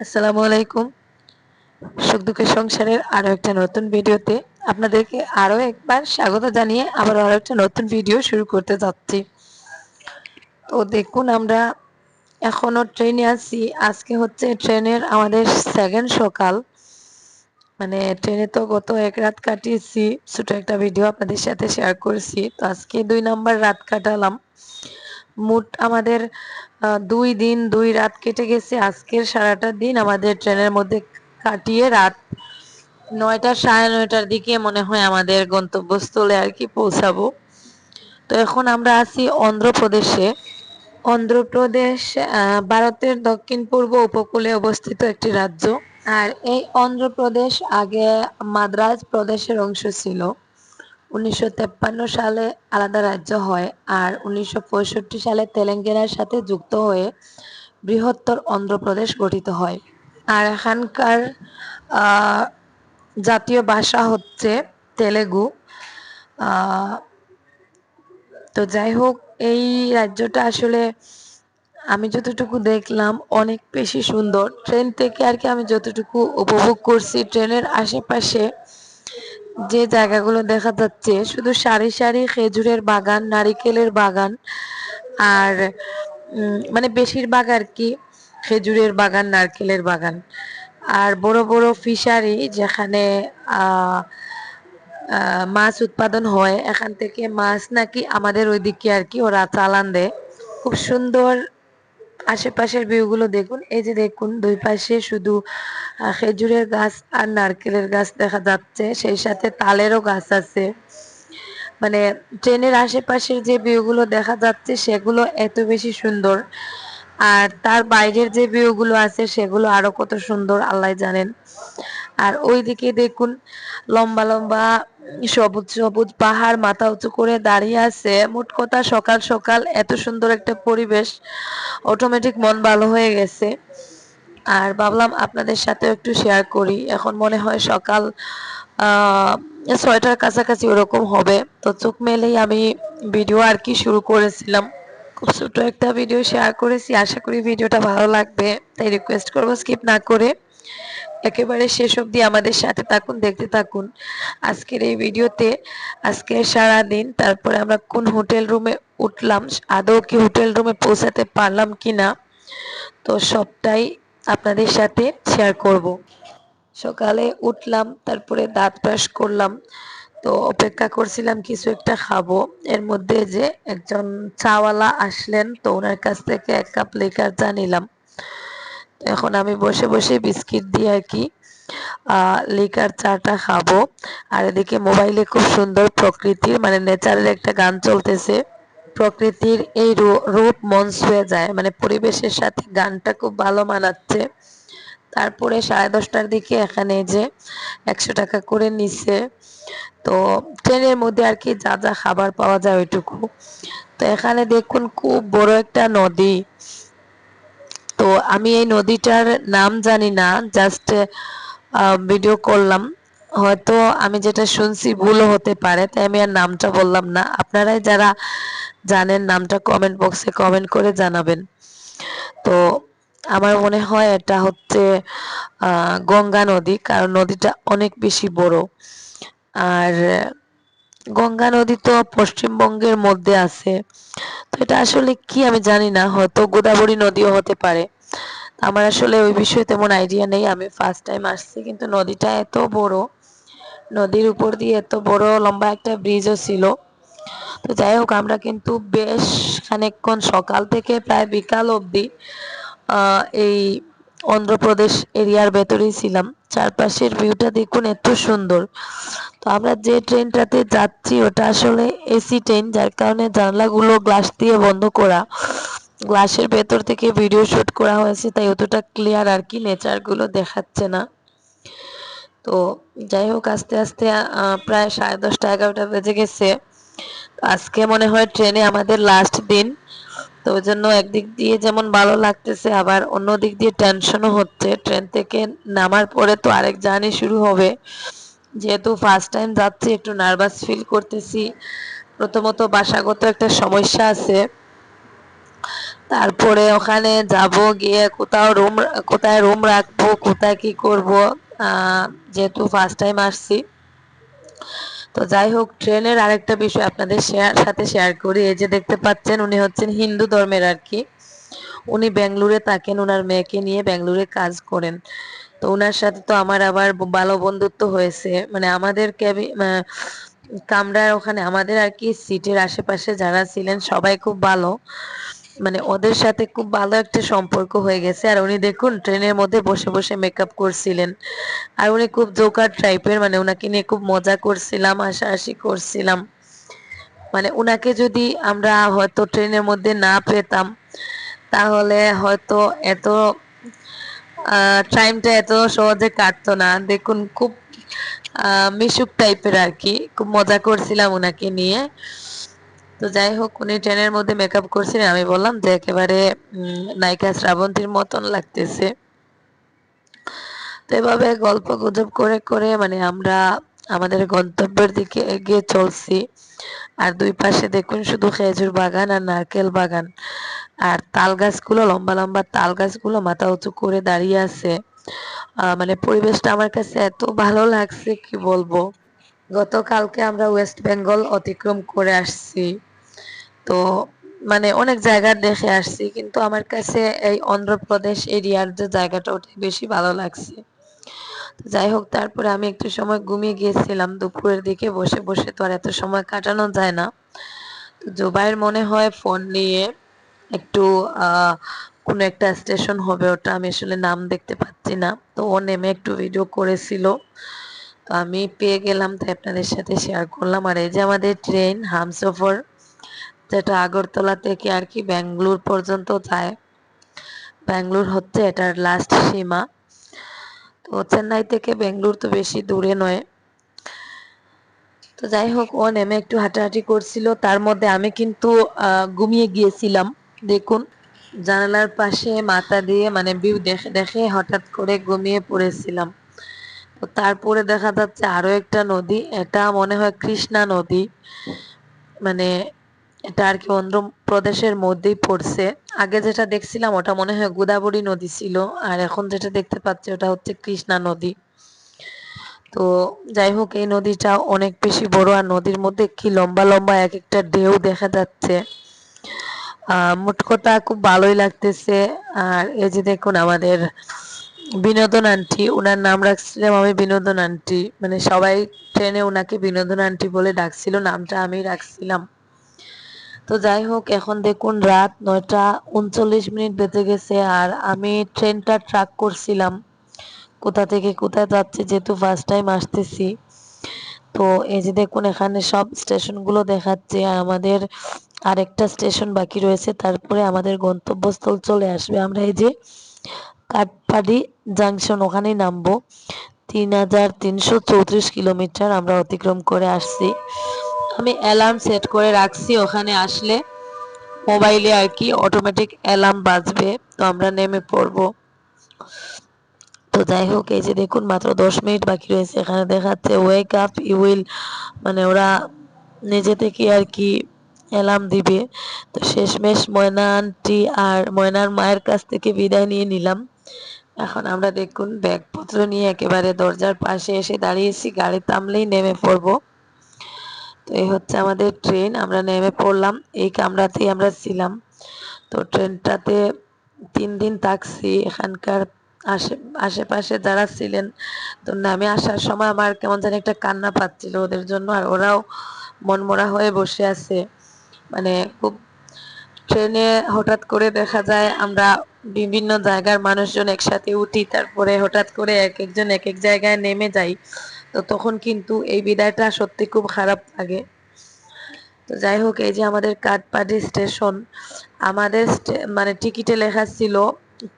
আসসালামু আলাইকুম। সুখ দুঃখের সংসারের আরও একটা নতুন ভিডিওতে আপনাদেরকে আরও একবার স্বাগত জানিয়ে আবার আরও একটা নতুন ভিডিও শুরু করতে যাচ্ছি। তো দেখুন আমরা এখনও ট্রেনে আছি। আজকে হচ্ছে ট্রেনের আমাদের সেকেন্ড সকাল। মানে ট্রেনে তো গত এক রাত কাটিয়েছি। ছোট একটা ভিডিও আপনাদের সাথে শেয়ার করেছি। তো আজকে দুই নাম্বার রাত কাটালাম। মোট আমাদের দুই দিন, দুই রাত কেটে গেছে। আজকের সারাটা দিন আমাদের ট্রেনের মধ্যে কাটিয়ে রাত নয়টা সাড়ে নয়টার দিকে মনে হয় আমাদের গন্তব্যস্থলে আর কি পৌঁছাবো। তো এখন আমরা আছি অন্ধ্রপ্রদেশে। অন্ধ্রপ্রদেশ ভারতের দক্ষিণ পূর্ব উপকূলে অবস্থিত একটি রাজ্য। আর এই অন্ধ্রপ্রদেশ আগে মাদ্রাজ প্রদেশের অংশ ছিল। উনিশশো সালে আলাদা রাজ্য হয় আর উনিশশো পঁয়ষট্টি সালে তেলেঙ্গানার সাথে যুক্ত হয়ে বৃহত্তর অন্ধ্রপ্রদেশ গঠিত হয়। আর এখানকার জাতীয় ভাষা হচ্ছে তেলেগু। তো যাই হোক, এই রাজ্যটা আসলে আমি যতটুকু দেখলাম অনেক বেশি সুন্দর। ট্রেন থেকে আর কি আমি যতটুকু উপভোগ করছি, ট্রেনের আশেপাশে যে জায়গাগুলো দেখা যাচ্ছে, শুধু সারি সারি খেজুরের বাগান, নারিকেলের বাগান আর মানে বেশিরভাগ আর কি খেজুরের বাগান, নারকেলের বাগান। আর বড় বড় ফিশারি যেখানে মাছ উৎপাদন হয়, এখান থেকে মাছ নাকি আমাদের ওইদিকে আর কি ওরা চালান দেয়। খুব সুন্দর আশেপাশের ভিউগুলো দেখুন। এই যে দেখুন, দুই পাশে শুধু খেজুরের গাছ আর নারকেলের গাছ দেখা যাচ্ছে। সেই সাথে তালেরও গাছ আছে। মানে ট্রেনের আশেপাশের যে ভিউগুলো দেখা যাচ্ছে, সেগুলো এত বেশি সুন্দর। আর তার বাইরের যে ভিউগুলো আছে, সেগুলো আরও কত সুন্দর, আল্লাহ জানেন। আর ওইদিকে দেখুন, লম্বা লম্বা সবুজ সবুজ পাহাড় মাথা উঁচু করে দাঁড়িয়ে আছে। মোট কথা সকাল সকাল এত সুন্দর একটা পরিবেশ অটোমেটিক মন ভালো হয়ে গেছে। আর ভাবলাম আপনাদের সাথে একটু শেয়ার করি। এখন মনে হয় সকাল ছয়টার কাছাকাছি ওরকম হবে। তো চোখ মেলেই আমি ভিডিও আর কি শুরু করেছিলাম। খুব ছোট একটা ভিডিও শেয়ার করেছি। আশা করি ভিডিওটা ভালো লাগবে। তাই রিকোয়েস্ট করব স্কিপ না করে। একেবারে শেষ অবধি আমাদের সাথে থাকুন, দেখতে থাকুন। আজকের এই ভিডিওতে, আজকে সারা দিন তারপরে আমরা কোন হোটেল রুমে উঠলাম, আদৌ কি হোটেল রুমে পৌঁছাতে পারলাম কি না তো সবটাই আপনাদের সাথে শেয়ার করব। সকালে উঠলাম, তারপরে দাঁত ব্রাশ করলাম, তো অপেক্ষা করছিলাম কিছু একটা খাব। এর মধ্যে যে একজন চাওয়ালা আসলেন, তো ওনার কাছ থেকে এক কাপ লেকার চা নিলাম। এখন আমি বসে বসে বিস্কিট দিয়ে আর কি লিকার চাটা খাব। আর এদিকে মোবাইলে খুব সুন্দর প্রকৃতির মানে নেচারের একটা গান চলতেছে। প্রকৃতির এই রূপ মন ছুঁয়ে যায় মানে পরিবেশের সাথে গানটা খুব ভালো মানাচ্ছে। তারপরে সাড়ে দশটার দিকে এখানে যে একশো টাকা করে নিছে। তো ট্রেনের মধ্যে আর কি যা যা খাবার পাওয়া যায় ওইটুকু। তো এখানে দেখুন খুব বড় একটা নদী। তো আমি এই নদীটার নাম জানি না জাস্ট ভিডিও করলাম। হয়তো আমি যেটা শুনছি ভুলও হতে পারে, তাই আমি আর নামটা বললাম না। আপনারাই যারা জানেন নামটা কমেন্ট বক্সে কমেন্ট করে জানাবেন। তো আমার মনে হয় এটা হচ্ছে গঙ্গা নদী, কারণ নদীটা অনেক বেশি বড়। আর গঙ্গা নদী তো পশ্চিমবঙ্গের মধ্যে আছে। তো এটা আসলে কি আমি জানি না, হয়তো গোদাবরী নদীও হতে পারে। আমার আসলে ওই বিষয়ে তেমন আইডিয়া নেই, আমি ফার্স্ট টাইম আসছি কিন্তু নদীটা এত বড়, নদীর উপর দিয়ে এত বড় লম্বা একটা ব্রিজও ছিল। তো যাই হোক, আমরা কিন্তু বেশ খানিকক্ষণ সকাল থেকে প্রায় বিকাল অবধি এই অন্ধ্রপ্রদেশ এরিয়ার ভেতরেই ছিলাম। চারপাশের ভিউটা দেখুন এত সুন্দর। তো আমরা যে ট্রেনটাতে যাচ্ছি, ওটা আসলে এসি ট্রেন, যার কারণে জানলাগুলো গ্লাস দিয়ে বন্ধ করা। গ্লাসের ভেতর থেকে ভিডিও শুট করা হয়েছে, তাই অতটা ক্লিয়ার আর কি নেচারগুলো দেখাচ্ছে না। তো যাই হোক, আস্তে আস্তে প্রায় সাড়ে দশটা, এগারোটা বেজে গেছে। আজকে মনে হয় ট্রেনে আমাদের লাস্ট দিন। তো ওই জন্য একদিক দিয়ে যেমন ভালো লাগতেছে, আবার অন্য দিক দিয়ে টেনশনও হচ্ছে। ট্রেন থেকে নামার পরে তো আরেক জার্নি শুরু হবে। যেহেতু ফার্স্ট টাইম যাচ্ছি, একটু নার্ভাস ফিল করতেছি। প্রথমত বাসাগত একটা সমস্যা আছে। তারপরে ওখানে যাব গিয়ে কোথাও রুম কোথায় রুম রাখব, কোথায় কি করব যেহেতু ফার্স্ট টাইম আসছি। তো যাই হোক, ট্রেনের আরেকটা বিষয় আপনাদের শেয়ার, সাথে শেয়ার করি। এই যে দেখতে পাচ্ছেন, উনি হচ্ছেন হিন্দু ধর্মের আর কি। উনি বেঙ্গলুরে থাকেন ওনার মেয়েকে নিয়ে বেঙ্গলুরে কাজ করেন। তো ওনার সাথে তো আমার আবার ভালো বন্ধুত্ব হয়েছে। মানে আমাদের ক্যাবি কামরার ওখানে আমাদের আর কি, সিটের আশেপাশে যারা ছিলেন, সবাই খুব ভালো। মানে ওদের সাথে খুব ভালো একটা সম্পর্ক হয়ে গেছে। আর উনি দেখুন, ট্রেনের মধ্যে বসে বসে মেকআপ করছিলেন। আর উনি খুব জোকার টাইপের মানে ওনাকে নিয়ে খুব মজা করছিলাম, হাসাহাসি করছিলাম। মানে উনাকে যদি আমরা হয়তো ট্রেনের মধ্যে না পেতাম, তাহলে হয়তো এত টাইমটা এত সহজে কাটতো না। দেখুন, খুব মিশুক টাইপের আর কি। খুব মজা করছিলাম ওনাকে নিয়ে। তো যাই হোক, উনি ট্রেনের মধ্যে মেকআপ করছিলেন আমি বললাম যে একেবারে নায়িকা শ্রাবন্তীর মতন লাগতেছে। তো এভাবে গল্প গুজব করে করে মানে আমরা আমাদের গন্তব্যের দিকে এগিয়ে চলছি। আর দুই পাশে দেখুন শুধু খেজুর বাগান আর নারকেল বাগান। আর তাল গাছগুলো, লম্বা লম্বা তাল গাছগুলো মাথা উঁচু করে দাঁড়িয়ে আছে। মানে পরিবেশটা আমার কাছে এত ভালো লাগছে, কি বলব? গতকালকে আমরা ওয়েস্ট বেঙ্গল অতিক্রম করে আসছি। তো মানে অনেক জায়গা দেখে আসছি, কিন্তু আমার কাছে এই অন্ধ্রপ্রদেশ এরিয়ার যে জায়গাটা, ওটাই বেশি ভালো লাগছে। যাই হোক, তারপরে আমি একটু সময় ঘুমিয়ে গিয়েছিলাম, দুপুরের দিকে বসে বসে তো আর এত সময় কাটানো যায় না। তো জোবাইয়ের মনে হয় ফোন নিয়ে একটু কোনো একটা স্টেশন হবে, ওটা আমি আসলে নাম দেখতে পাচ্ছি না। তো ও নেমে একটু ভিডিও করেছিল। তো আমি পেয়ে গেলাম, তাই আপনাদের সাথে শেয়ার করলাম। আর এই যে আমাদের ট্রেন হামসফর যেটা আগরতলা থেকে আর কি ব্যাঙ্গালোর পর্যন্ত যায়। ব্যাঙ্গালোর হচ্ছে এটার লাস্ট সীমা। তো চেন্নাই থেকে বেঙ্গলোর তো বেশি দূরে নয়। তো যাই হোক, ও নেমে একটু হাঁটাহাঁটি করছিল। তার মধ্যে আমি কিন্তু ঘুমিয়ে গিয়েছিলাম। দেখুন, জানালার পাশে মাথা দিয়ে মানে ভিউ দেখে দেখে হঠাৎ করে ঘুমিয়ে পড়েছিলাম। তো তারপরে দেখা যাচ্ছে আরও একটা নদী। এটা মনে হয় কৃষ্ণা নদী। মানে এটা আর কি অন্ধ্রপ্রদেশের মধ্যেই পড়ছে। আগে যেটা দেখছিলাম ওটা মনে হয় গোদাবরী নদী ছিল, আর এখন যেটা দেখতে পাচ্ছি ওটা হচ্ছে কৃষ্ণা নদী। তো যাই হোক, এই নদীটা অনেক বেশি বড়, আর নদীর মধ্যে কি লম্বা লম্বা এক একটা ঢেউ দেখা যাচ্ছে। মোট কথা খুব ভালোই লাগতেছে। আর এই যে দেখুন আমাদের বিনোদন আন্টি ওনার নাম রাখছিলাম আমি বিনোদন আন্টি। মানে সবাই ট্রেনে ওনাকে বিনোদন আন্টি বলে ডাকছিল, নামটা আমি রাখছিলাম। তো যাই হোক এখন দেখুন রাত নয়টা উনচল্লিশ মিনিট বেঁচে গেছে আর আমি ট্রেনটা ট্রাক করছিলাম। কোথা থেকে কোথায় যাচ্ছে যেহেতু ফার্স্ট টাইম আসতেছি। তো এই যে দেখুন, এখানে সব স্টেশনগুলো দেখাচ্ছে। আর আমাদের আরেকটা স্টেশন বাকি রয়েছে, তারপরে আমাদের গন্তব্যস্থল চলে আসবে। আমরা এই যে কাঠপাড়ি জাংশন ওখানেই নামবো। তিন হাজার তিনশো চৌত্রিশ কিলোমিটার আমরা অতিক্রম করে আসছি। আমি অ্যালার্ম সেট করে রাখছি, ওখানে আসলে মোবাইলে আর কি অটোমেটিক অ্যালার্ম বাজবে, তো আমরা নেমে পড়ব। তো যাই হোক, এই যে দেখুন, মাত্র দশ মিনিট বাকি রয়েছে, এখানে দেখাচ্ছে ওয়েক আপ ইউ উইল মানে ওরা নিজে থেকে আর কি অ্যালার্ম দিবে। তো শেষমেশ ময়না আন্টি আর ময়নার মায়ের কাছ থেকে বিদায় নিয়ে নিলাম। এখন আমরা দেখুন, ব্যাগপত্র নিয়ে একেবারে দরজার পাশে এসে দাঁড়িয়েছি গাড়ি থামলেই নেমে পড়ব। তো এই হচ্ছে আমাদের ট্রেন আমরা নেমে পড়লাম। এই কামরাতেই আমরা ছিলাম। তো ট্রেনটাতে তিন দিন থাকছি। এখানকার আশে আশেপাশে যারা ছিলেন, তো নামে আসার সময় আমার কেমন জানি একটা কান্না পাচ্ছিল ওদের জন্য। আর ওরাও মনমরা হয়ে বসে আছে। মানে খুব ট্রেনে হঠাৎ করে দেখা যায়, আমরা বিভিন্ন জায়গার মানুষজন একসাথে উঠি। তারপরে হঠাৎ করে এক একজন এক এক জায়গায় নেমে যাই। তো তখন কিন্তু এই বিদায়টা সত্যি খুব খারাপ লাগে। তো যাই হোক, এই যে আমাদের কাঠপাড়ি স্টেশন, আমাদের মানে টিকিটে লেখা ছিল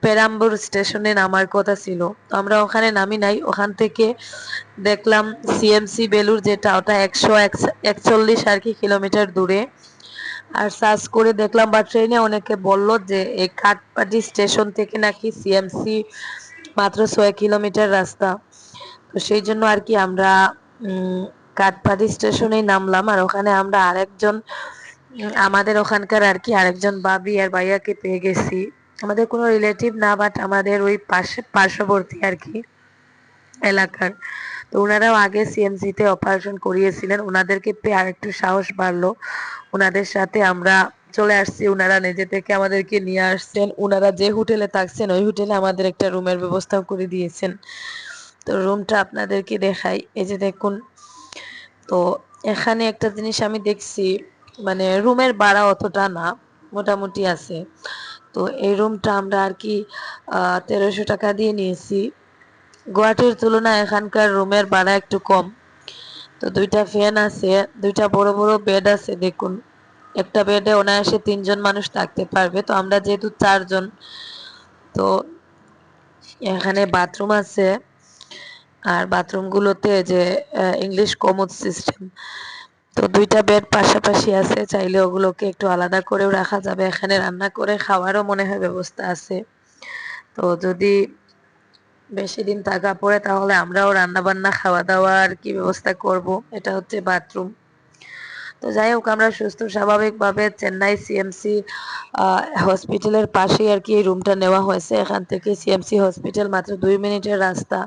পেরাম্বুর স্টেশনে নামার কথা ছিল। তো আমরা ওখানে নামি নাই, ওখান থেকে দেখলাম সিএমসি বেলুর যেটা, ওটা একশো একচল্লিশ আর কি কিলোমিটার দূরে। আর সার্চ করে দেখলাম বা ট্রেনে অনেকে বলল যে এই কাঠপাটি স্টেশন থেকে নাকি সিএমসি মাত্র ছয় কিলোমিটার রাস্তা। তো সেই জন্য আর কি আমরা কাঠপাড়ি স্টেশনেই নামলাম। আর ওখানে আমরা আরেকজন আমাদের ওখানকার আর কি আরেকজন বাবি আর ভাইয়াকে পেয়ে গেছি। আমাদের কোনো রিলেটিভ না বাট আমাদের ওই পাশে, পার্শ্ববর্তী আর কি এলাকার। তো ওনারাও আগে সিএমসিতে অপারেশন করিয়েছিলেন। ওনাদেরকে পেয়ে আর একটু সাহস বাড়লো। ওনাদের সাথে আমরা চলে আসছি। ওনারা নিজে থেকে আমাদেরকে নিয়ে আসছেন। ওনারা যে হোটেলে থাকছেন, ওই হোটেলে আমাদের একটা রুমের ব্যবস্থাও করে দিয়েছেন। তো রুমটা আপনাদেরকে দেখাই। এই যে দেখুন, তো এখানে একটা জিনিস আমি দেখছি মানে রুমের ভাড়া অতটা না, মোটামুটি আছে। তো এই রুমটা আমরা আর কি তেরোশো টাকা দিয়ে নিয়েছি। গুয়াহাটির তুলনায় এখানকার রুমের ভাড়া একটু কম। তো দুইটা ফ্যান আছে, দুইটা বড় বড় বেড আছে, দেখুন। একটা বেডে অনায়াসে তিনজন মানুষ থাকতে পারবে, তো আমরা যেহেতু চারজন, তো এখানে বাথরুম আছে। আর বাথরুমগুলোতে যে ইংলিশ কমোড সিস্টেম তো দুইটা বেড পাশাপাশি আছে, চাইলে ওগুলোকে একটু আলাদা করেও রাখা যাবে। এখানে রান্না করে খাওয়ারও মনে হয় ব্যবস্থা আছে। তো যদি বেশি দিন থাকা পড়ে, তাহলে আমরাও রান্না বান্না খাওয়া দাওয়া আর কি ব্যবস্থা করব। এটা হচ্ছে বাথরুম তো যাই হোক, আমরা সুস্থ, স্বাভাবিকভাবে চেন্নাই সিএমসি হসপিটালের পাশেই আর কি এই রুমটা নেওয়া হয়েছে। এখান থেকে সিএমসি হসপিটাল মাত্র দুই মিনিটের রাস্তা।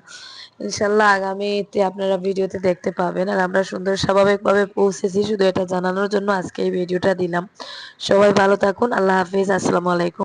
ইনশাল্লাহ আগামীতে আপনারা ভিডিওতে দেখতে পাবেন। আর আমরা সুন্দর স্বাভাবিকভাবে পৌঁছেছি, শুধু এটা জানানোর জন্য আজকে এই ভিডিওটা দিলাম। সবাই ভালো থাকুন, আল্লাহ হাফিজ, আসসালামু আলাইকুম।